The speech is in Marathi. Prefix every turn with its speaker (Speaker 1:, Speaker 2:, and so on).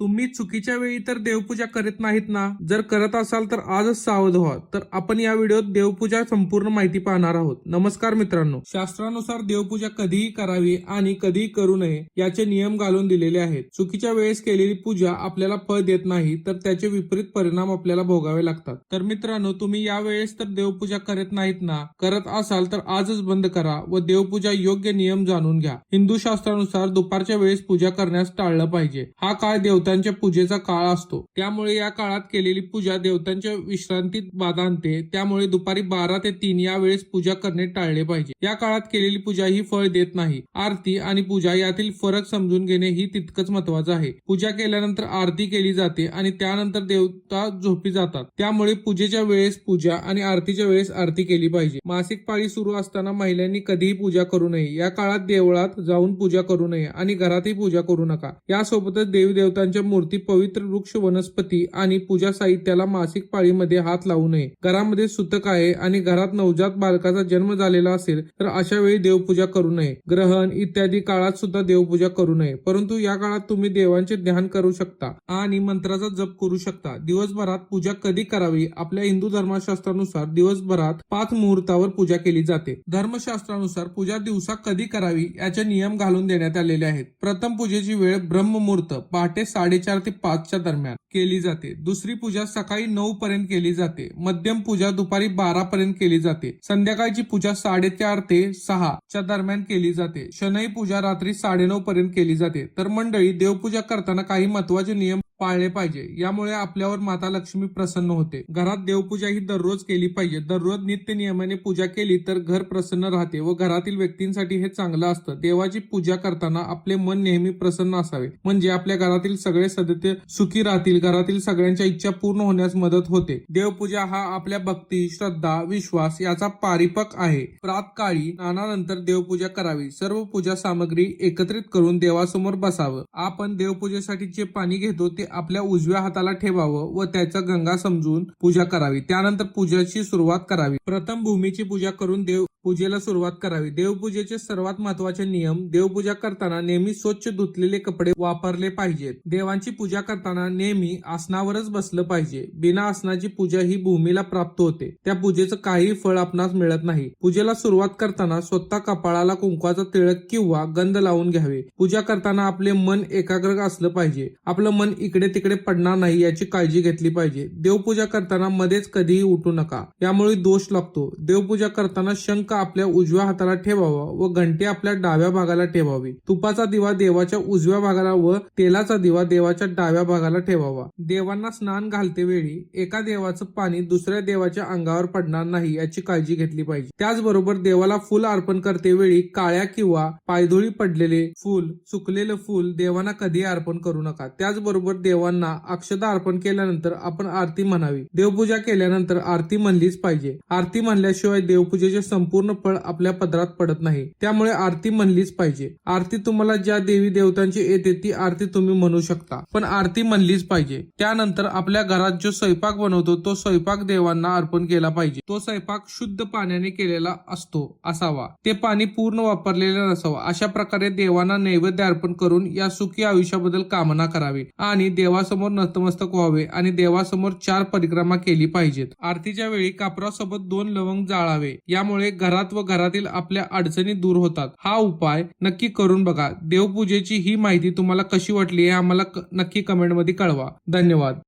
Speaker 1: तुम्ही चुकीच्या वेळी तर देवपूजा करत नाहीत ना? जर करत असाल तर आजच सावध व्हा. तर आपण या व्हिडिओत देवपूजा संपूर्ण माहिती पाहणार आहोत. नमस्कार मित्रांनो. शास्त्रानुसार देवपूजा कधीही करावी आणि कधीही करू नये याचे नियम घालून दिलेले आहेत. चुकीच्या वेळेस केलेली पूजा आपल्याला फळ देत नाही तर त्याचे विपरीत परिणाम आपल्याला भोगावे लागतात. तर मित्रांनो तुम्ही या वेळेस तर देवपूजा करत नाहीत ना? करत असाल तर आजच बंद करा व देवपूजा योग्य नियम जाणून घ्या. हिंदू शास्त्रानुसार दुपारच्या वेळेस पूजा करण्यास टाळलं पाहिजे. हा काळ देवतांच्या पूजेचा काळ असतो. त्यामुळे या काळात केलेली पूजा देवतांच्या विश्रांतीत बाधा आणते. त्यामुळे दुपारी बारा ते तीन या वेळेस पूजा करणे टाळले पाहिजे. या काळात केलेली पूजा ही फळ देत नाही. आरती आणि पूजा यातील फरक समजून घेणे ही तितकंच महत्वाचं आहे. पूजा केल्यानंतर आरती केली जाते आणि त्यानंतर देवता झोपी जातात. त्यामुळे पूजेच्या वेळेस पूजा आणि आरतीच्या वेळेस आरती केली पाहिजे. मासिक पाळी सुरू असताना महिलांनी कधीही पूजा करू नये. या काळात देवळात जाऊन पूजा करू नये आणि घरातही पूजा करू नका. यासोबतच देवी देवतांच्या म्हणजे मूर्ती पवित्र वृक्ष वनस्पती आणि पूजा साहित्याला मासिक पाळीमध्ये हात लावू नये. घरामध्ये सुतक आहे आणि घरात नवजात बालकाचा जन्म झालेला असेल तर अशा वेळी देवपूजा करू नये. ग्रहण इत्यादी काळात सुद्धा देवपूजा करू नये. परंतु या काळात तुम्ही देवांचे ध्यान करू शकता आणि मंत्राचा जप करू शकता. दिवसभरात पूजा कधी करावी? आपल्या हिंदू धर्मशास्त्रानुसार दिवसभरात पाच मुहूर्तावर पूजा केली जाते. धर्मशास्त्रानुसार पूजा दिवसा कधी करावी याचे नियम घालून देण्यात आलेले आहेत. प्रथम पूजेची वेळ ब्रह्ममुहूर्त पहाटे साडेचार ते पाचच्या दरम्यान केली जाते. दुसरी पूजा सकाळी नऊ पर्यंत केली जाते. मध्यम पूजा दुपारी बारा पर्यंत केली जाते. संध्याकाळची पूजा साडेचार ते सहा च्या दरम्यान केली जाते. शनई पूजा रात्री साडेनऊ पर्यंत केली जाते. तर मंडळी देवपूजा करताना काही महत्त्वाचे नियम पाळले पाहिजे. यामुळे आपल्यावर माता लक्ष्मी प्रसन्न होते. घरात देवपूजा ही दररोज केली पाहिजे. दररोज नित्य नियमाने पूजा केली तर घर प्रसन्न राहते व घरातील व्यक्तींसाठी हे चांगलं असतं. देवाची पूजा करताना आपले मन नेहमी प्रसन्न असावे. म्हणजे आपल्या घरातील सगळे सदस्य सुखी राहतील. घरातील सगळ्यांच्या इच्छा पूर्ण होण्यास मदत होते. देवपूजा हा आपल्या भक्ती श्रद्धा विश्वास याचा पारिपक आहे. प्रातकाळी स्नानानंतर देवपूजा करावी. सर्व पूजा सामग्री एकत्रित करून देवासमोर बसावं. आपण देवपूजेसाठी जे पाणी घेतो ते आपल्या उजव्या हाताला ठेवावं व त्याचा गंगा समजून पूजा करावी. त्यानंतर पूजेची सुरुवात करावी. प्रथम भूमीची पूजा करून देव पूजेला सुरुवात करावी. देवपूजेचे सर्वात महत्त्वाचे नियम देवपूजा करताना नेहमी स्वच्छ धुतलेले कपडे वापरले पाहिजेत. देवांची पूजा करताना नेहमी आसनावरच बसलं पाहिजे. बिना आसनाची पूजा ही भूमीला प्राप्त होते. त्या पूजेचं काही फळ आपणास मिळत नाही. पूजेला सुरुवात करताना स्वतः कपाळाला कुंकवाचा तिळक किंवा गंध लावून घ्यावे. पूजा करताना आपले मन एकाग्र असलं पाहिजे. आपलं मन इकडे तिकडे पडणार नाही याची काळजी घेतली पाहिजे. देवपूजा करताना मध्येच कधीही उठू नका. यामुळे दोष लागतो. देवपूजा करताना शंख आपल्या उजव्या हाताला ठेवावा व घंटे आपल्या डाव्या भागाला ठेवावी. तुपाचा दिवा देवाच्या उजव्या भागाला व तेलाचा दिवा देवाच्या डाव्या भागाला ठेवावा. देवांना स्नान घालते वेळी एका देवाचं पाणी दुसऱ्या देवाच्या अंगावर पडणार नाही याची काळजी घेतली पाहिजे. त्याचबरोबर देवाला फुल अर्पण करते वेळी काळ्या किंवा पायधुळी पडलेले फुल सुकलेलं फुल देवांना कधी अर्पण करू नका. त्याचबरोबर देवांना अक्षता अर्पण केल्यानंतर आपण आरती म्हणावी. देवपूजा केल्यानंतर आरती म्हणलीच पाहिजे. आरती म्हणल्याशिवाय देवपूजेचे संपूर्ण फळ आपल्या पदरात पडत नाही. त्यामुळे आरती म्हणलीच पाहिजे. आरती तुम्हाला ज्या देवी देवतांची येते ती आरती तुम्ही म्हणू शकता. पण आरती म्हणलीच पाहिजे. त्यानंतर आपल्या घरात जो स्वयंपाक बनवतो तो स्वयंपाक देवांना अर्पण केला पाहिजे. तो स्वयंपाक शुद्ध पाण्याने केलेला असतो असावा. ते पाणी पूर्ण वापरलेले नसावं. अशा प्रकारे देवांना नैवेद्य अर्पण करून या सुखी आयुष्याबद्दल कामना करावी आणि देवासमोर नतमस्तक व्हावे आणि देवासमोर चार परिक्रमा केली पाहिजेत. आरतीच्या वेळी कापरासोबत दोन लवंग जाळावे. यामुळे घरात व घरातील आपल्या अडचणी दूर होतात. हा उपाय नक्की करून बघा. देवपूजेची ही माहिती तुम्हाला कशी वाटली हे आम्हाला नक्की कमेंटमध्ये कळवा. धन्यवाद.